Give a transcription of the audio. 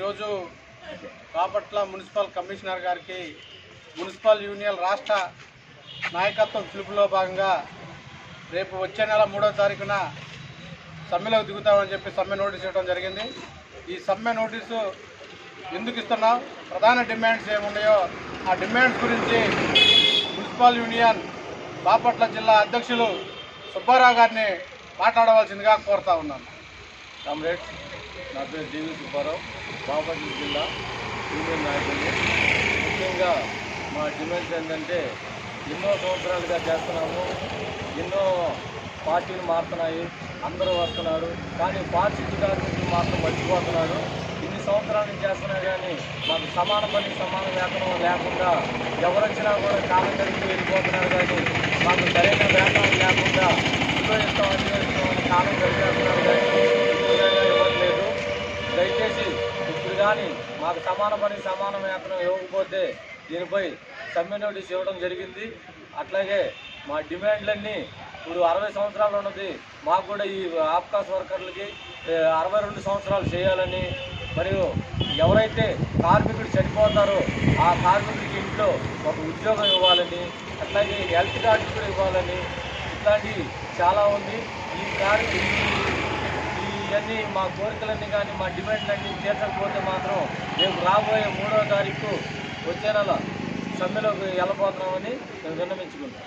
ఈరోజు Bapatla municipal commissioner గారికి municipal union రాష్ట్ర నాయకత్వం పిలుపులో భాగంగా రేపు వచ్చే నెల మూడో తారీఖున సమ్మెలోకి దిగుతామని చెప్పి సమ్మె నోటీస్ ఇవ్వడం జరిగింది. ఈ సమ్మె నోటీసు ఎందుకు ఇస్తున్నాం? ప్రధాన డిమాండ్స్ ఏమున్నాయో ఆ డిమాండ్స్ గురించి మున్సిపల్ యూనియన్ బాపట్ల జిల్లా అధ్యక్షులు సుబ్బారావు గారిని మాట్లాడవలసిందిగా కోరుతా ఉన్నాను. కామ్రేడ్స్ నా పేరు డివి సుబ్బారావు బాపట్ల జిల్లా యూనియన్ నాయకులు ముఖ్యంగా మా డిమాండ్స్ ఏంటంటే ఎన్నో సంవత్సరాలుగా చేస్తున్నాము ఎన్నో పార్టీలు మారుతున్నాయి అందరూ వస్తున్నారు కానీ పార్టీ కార్మికులు మాత్రం మర్చిపోతున్నారు. ఇన్ని సంవత్సరాల నుంచి చేస్తున్నా కానీ మాకు సమాన పని సమాన వేతనం లేకుండా ఎవరొచ్చినా కూడా కాలం గడిపి వెళ్ళిపోతున్నారు కానీ మాకు సరైన కానీ మాకు సమాన పని సమాన వేతనం ఇవ్వకపోతే దీనిపై సమ్మె నోటీస్ ఇవ్వడం జరిగింది. అట్లాగే మా డిమాండ్లన్నీ ఇప్పుడు అరవై సంవత్సరాలు ఉన్నది. మాకు కూడా ఈ ఆప్కాస్ వర్కర్లకి అరవై రెండు సంవత్సరాలు చేయాలని మరియు ఎవరైతే కార్మికుడు చనిపోతారో ఆ కార్మికుడికి ఇంట్లో ఒక ఉద్యోగం ఇవ్వాలని అట్లాగే హెల్త్ కార్డు కూడా ఇవ్వాలని ఇట్లాంటివి చాలా ఉంది. ఈ కార్య కానీ మా కోరికలన్నీ కానీ మా డిమాండ్లన్నీ తీర్చకపోతే మాత్రం మేము రాబోయే మూడో తారీఖు వచ్చే నెల సమ్మెలోకి వెళ్ళబోతున్నామని మేము విన్నమించుకుంటాం